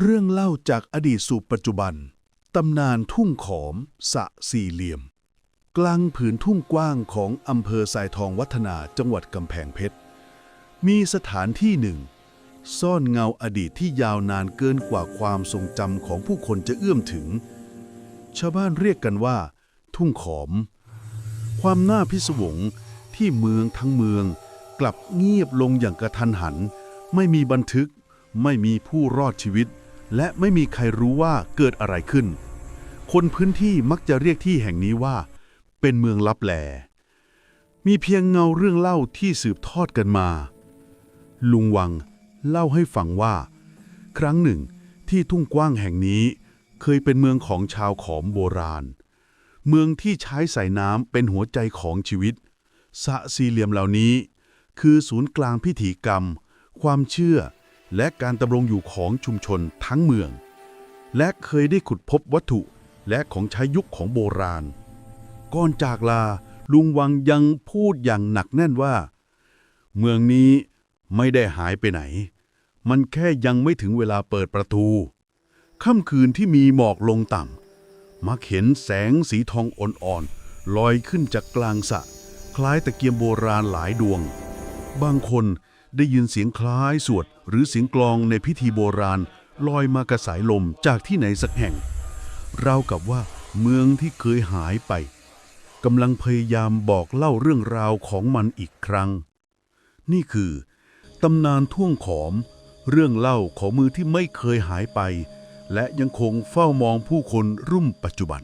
เรื่องเล่าจากอดีตสู่ปัจจุบัน ตำนานทุ่งขอม สะสี่เหลี่ยม กลางผืนทุ่งกว้างของอำเภอสายทองวัฒนาจังหวัดกำแพงเพชร มีสถานที่หนึ่ง ซ่อนเงาอดีตที่ยาวนานเกินกว่าความทรงจำของผู้คนจะเอื้อมถึง ชาวบ้านเรียกกันว่า ทุ่งขอม ความน่าพิศวงที่เมืองทั้งเมือง กลับเงียบลงอย่างกระทันหัน ไม่มีบันทึก ไม่มีผู้รอดชีวิต และไม่มีใครรู้ว่าเกิดอะไรขึ้น คนพื้นที่มักจะเรียกที่แห่งนี้ว่า เป็นเมืองลับแล มีเพียงเงาเรื่องเล่าที่สืบทอดกันมา ลุงวังเล่าให้ฟังว่า ครั้งหนึ่งที่ทุ่งกว้างแห่งนี้เคยเป็นเมืองของชาวขอมโบราณ เมืองที่ใช้สายน้ำเป็นหัวใจของชีวิตสะสี่เหลี่ยมเหล่านี้ คือศูนย์กลางพิธีกรรม ความเชื่อ และการดำรงอยู่ของชุมชนทั้งเมือง และเคยได้ขุดพบวัตถุและของใช้ยุคของโบราณ ก่อนจากลาลุงวังยังพูดอย่างหนักแน่นว่า เมืองนี้ไม่ได้หายไปไหน มันแค่ยังไม่ถึงเวลาเปิดประตู ค่ำคืนที่มีหมอกลงต่ำ มักเห็นแสงสีทองอ่อนๆลอยขึ้นจากกลางสะ คล้ายตะเกียงโบราณหลายดวง บางคน ได้ยินเสียงคล้ายสวด หรือเสียงกลองในพิธีโบราณ ลอยมากระสายลมจากที่ไหนสักแห่ง ราวกับว่าเมืองที่เคยหายไปกำลังพยายามบอกเล่าเรื่องราวของมันอีกครั้ง นี่คือตำนานท่วงขอม เรื่องเล่าของมือที่ไม่เคยหายไป และยังคงเฝ้ามองผู้คนรุ่มปัจจุบัน